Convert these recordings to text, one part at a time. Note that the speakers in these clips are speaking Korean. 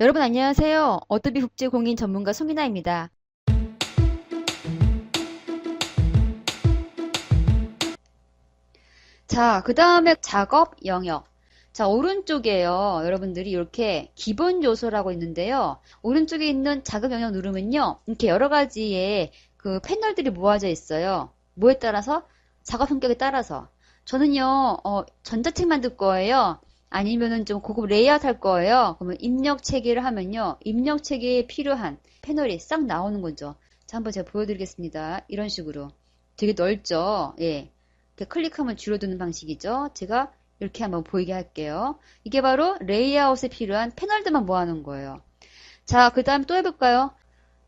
여러분 안녕하세요. 어도비 국제공인 전문가 송이나입니다. 자, 그 다음에 작업 영역. 자, 오른쪽에요. 여러분들이 이렇게 기본 요소라고 있는데요. 오른쪽에 있는 작업 영역 누르면요. 이렇게 여러 가지의 그 패널들이 모아져 있어요. 뭐에 따라서? 작업 성격에 따라서. 저는요, 어, 전자책 만들 거예요. 아니면은 좀 고급 레이아웃 할 거예요. 그러면 입력 체계를 하면요. 입력 체계에 필요한 패널이 싹 나오는 거죠. 자, 한번 제가 보여드리겠습니다. 이런 식으로. 되게 넓죠? 예. 이렇게 클릭하면 줄어드는 방식이죠. 제가 이렇게 한번 보이게 할게요. 이게 바로 레이아웃에 필요한 패널들만 모아놓은 거예요. 자, 그 다음 또 해볼까요?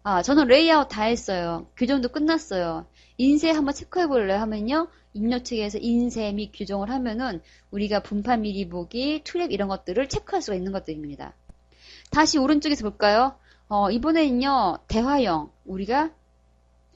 아, 저는 레이아웃 다 했어요. 규정도 끝났어요. 인쇄 한번 체크해 볼래요 하면요. 입력체계에서 인쇄 및 규정을 하면은 우리가 분판 미리 보기, 트랩 이런 것들을 체크할 수가 있는 것들입니다. 다시 오른쪽에서 볼까요? 어, 이번에는요. 대화형 우리가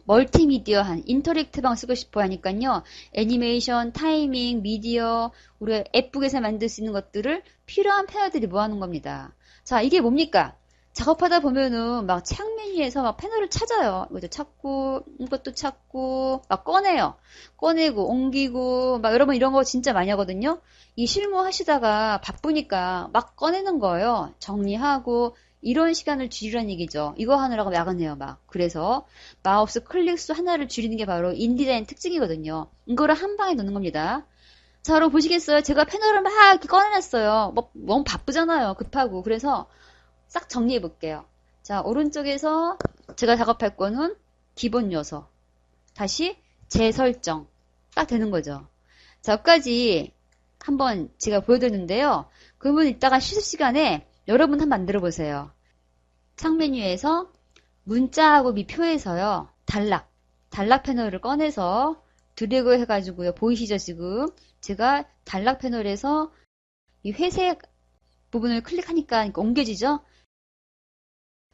멀티미디어한 인터랙티브방 쓰고 싶어 하니까요. 애니메이션, 타이밍, 미디어, 우리가 앱북에서 만들 수 있는 것들을 필요한 패널들이 모아놓은 겁니다. 자, 이게 뭡니까? 작업하다 보면은 막창 메뉴에서 막 패널을 찾아요. 이것도 찾고, 이것도 찾고, 막 꺼내요. 꺼내고, 옮기고, 막 여러분 이런 거 진짜 많이 하거든요. 이 실무 하시다가 바쁘니까 막 꺼내는 거예요. 정리하고, 이런 시간을 줄이라는 얘기죠. 이거 하느라고 야근해요, 막. 그래서 마우스 클릭 수 하나를 줄이는 게 바로 인디자인 특징이거든요. 이거를 한 방에 넣는 겁니다. 자, 여러분 보시겠어요? 제가 패널을 막 꺼내놨어요. 뭐, 너무 바쁘잖아요. 급하고. 그래서 싹 정리해 볼게요. 자, 오른쪽에서 제가 작업할 거는 기본 요소. 다시 재설정. 딱 되는 거죠. 자, 여기까지 한번 제가 보여드렸는데요. 그러면 이따가 쉬는 시간에 여러분 한번 만들어 보세요. 창 메뉴에서 문자하고 미표에서요. 단락, 단락 패널을 꺼내서 드래그 해가지고요. 보이시죠 지금? 제가 단락 패널에서 이 회색 부분을 클릭하니까 옮겨지죠?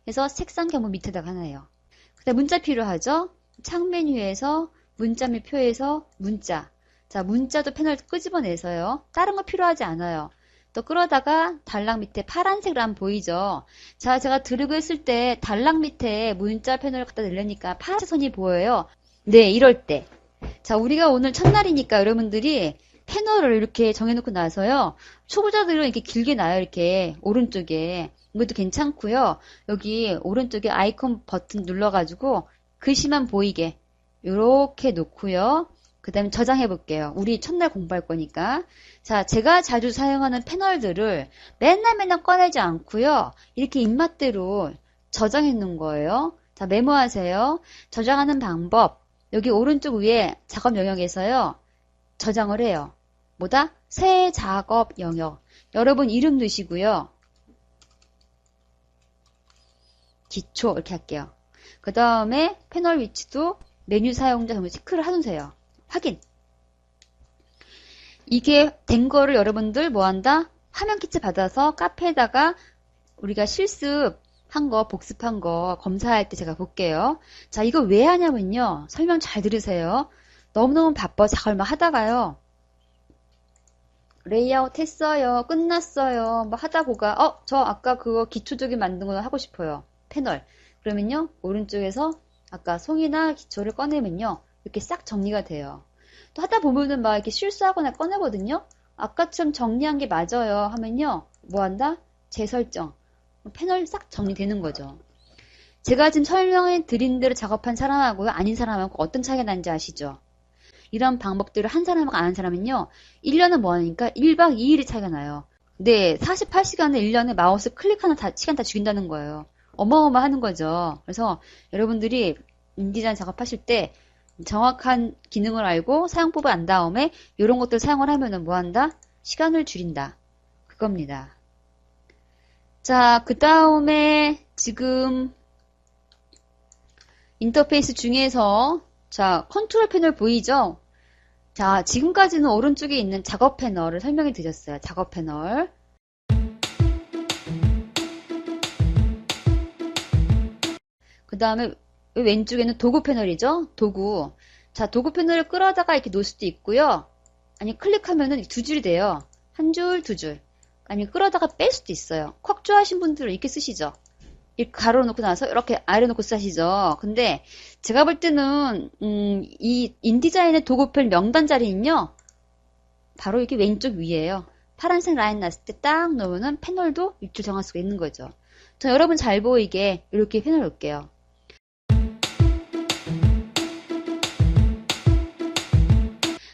그래서 색상 경무 밑에다가 하나요. 그다음 문자 필요하죠? 창 메뉴에서 문자 및 표에서 문자. 자, 문자도 패널 끄집어내서요. 다른 거 필요하지 않아요. 또 끌어다가 단락 밑에 파란색 란 보이죠? 자, 제가 드래그 했을 때 단락 밑에 문자 패널을 갖다 내려니까 파란색 선이 보여요. 네, 이럴 때. 자, 우리가 오늘 첫날이니까 여러분들이 패널을 이렇게 정해놓고 나서요. 초보자들은 이렇게 길게 놔요, 이렇게. 오른쪽에. 이것도 괜찮고요. 여기 오른쪽에 아이콘 버튼 눌러가지고 글씨만 보이게 이렇게 놓고요. 그 다음에 저장해 볼게요. 우리 첫날 공부할 거니까. 자, 제가 자주 사용하는 패널들을 맨날 맨날 꺼내지 않고요. 이렇게 입맛대로 저장해 놓은 거예요. 자, 메모하세요. 저장하는 방법. 여기 오른쪽 위에 작업 영역에서요. 저장을 해요. 뭐다? 새 작업 영역. 여러분 이름 넣으시고요. 기초 이렇게 할게요. 그 다음에 패널 위치도 메뉴 사용자 정도 체크를 해놓으세요. 확인. 이게 된 거를 여러분들 뭐 한다? 화면 키트 받아서 카페에다가 우리가 실습 한 거, 복습한 거 검사할 때 제가 볼게요. 자, 이거 왜 하냐면요. 설명 잘 들으세요. 너무너무 바빠 작업만 하다가요. 레이아웃 했어요. 끝났어요. 뭐 하다 보가, 어, 저 아까 그거 기초적인 만든 거 하고 싶어요. 패널. 그러면요. 오른쪽에서 아까 송이나 기초를 꺼내면요. 이렇게 싹 정리가 돼요. 또 하다 보면은 막 이렇게 실수하거나 꺼내거든요. 아까처럼 정리한 게 맞아요 하면요. 뭐 한다? 재설정. 패널 싹 정리되는 거죠. 제가 지금 설명해 드린 대로 작업한 사람하고 아닌 사람하고 어떤 차이가 나는지 아시죠? 이런 방법들을 한 사람하고 안한 사람은요. 1년은 뭐 하니까 1박 2일의 차이가 나요. 네, 48시간을 1년에 마우스 클릭하는 다, 시간 다 죽인다는 거예요. 어마어마하는 거죠. 그래서 여러분들이 인디자인 작업하실 때 정확한 기능을 알고 사용법을 안 다음에 이런 것들 사용을 하면은 뭐 한다? 시간을 줄인다. 그겁니다. 자, 그 다음에 지금 인터페이스 중에서 자, 컨트롤 패널 보이죠? 자, 지금까지는 오른쪽에 있는 작업 패널을 설명해 드렸어요. 작업 패널. 그 다음에 왼쪽에는 도구 패널이죠. 도구. 자, 도구 패널을 끌어다가 이렇게 놓을 수도 있고요. 아니, 클릭하면은 두 줄이 돼요. 한 줄, 두 줄. 아니, 끌어다가 뺄 수도 있어요. 콕 좋아하신 분들은 이렇게 쓰시죠. 가로 놓고 나서 이렇게 아래 놓고 쓰시죠. 근데 제가 볼 때는 음, 이 인디자인의 도구편 명단 자리는요. 바로 이렇게 왼쪽 위에요. 파란색 라인 났을 때 딱 놓으면은 패널도 위치를 정할 수가 있는 거죠. 저 여러분 잘 보이게 이렇게 패널 놓을게요.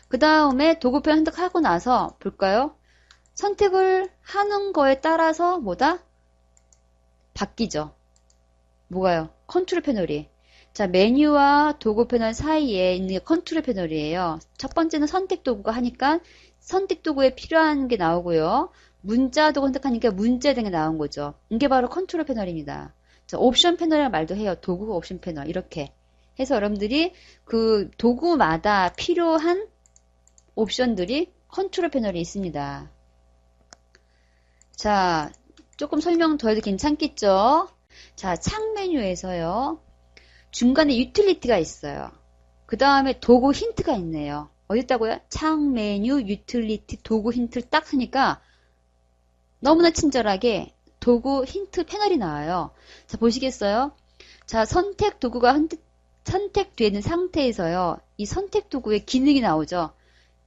그 다음에 도구편 선택하고 나서 볼까요? 선택을 하는 거에 따라서 뭐다? 바뀌죠. 뭐가요? 컨트롤 패널이. 자, 메뉴와 도구 패널 사이에 있는 게 컨트롤 패널이에요. 첫 번째는 선택 도구가 하니까 선택 도구에 필요한 게 나오고요. 문자 도구 선택하니까 대한 게 나온 거죠. 이게 바로 컨트롤 패널입니다. 자, 옵션 패널이라는 말도 해요. 도구 옵션 패널. 이렇게 해서 여러분들이 그 도구마다 필요한 옵션들이 컨트롤 패널이 있습니다. 자, 조금 설명 더 해도 괜찮겠죠? 자, 창 메뉴에서요. 중간에 유틸리티가 있어요. 그 다음에 도구 힌트가 있네요. 어디 있다고요? 창 메뉴 유틸리티 도구 힌트를 딱 쓰니까 너무나 친절하게 도구 힌트 패널이 나와요. 자, 보시겠어요? 자, 선택 도구가 헌- 선택되는 상태에서요. 이 선택 도구의 기능이 나오죠.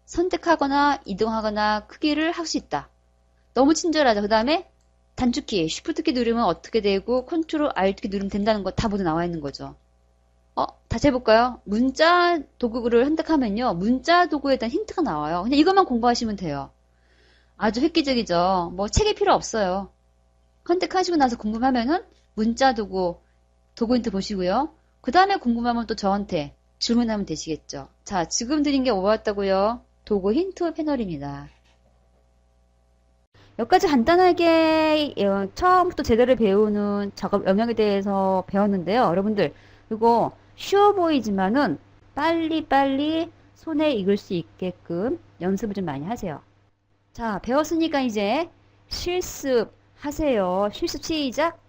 선택하거나 이동하거나 크기를 할 수 있다. 너무 친절하죠. 그 다음에 단축키, Shift키 누르면 어떻게 되고 컨트롤 Alt키 누르면 된다는 거 다 모두 나와 있는 거죠. 어, 다시 해볼까요? 문자 도구를 선택하면요. 문자 도구에 대한 힌트가 나와요. 그냥 이것만 공부하시면 돼요. 아주 획기적이죠. 뭐 책이 필요 없어요. 선택하시고 나서 궁금하면은 문자 도구, 도구 힌트 보시고요. 그 다음에 궁금하면 또 저한테 질문하면 되시겠죠. 자, 지금 드린 게 뭐였다고요? 도구 힌트 패널입니다. 여기까지 간단하게 어, 처음부터 제대로 배우는 작업 영역에 대해서 배웠는데요. 여러분들 이거 쉬워 보이지만은 빨리빨리 손에 익을 수 있게끔 연습을 좀 많이 하세요. 자, 배웠으니까 이제 실습 하세요. 실습 시작.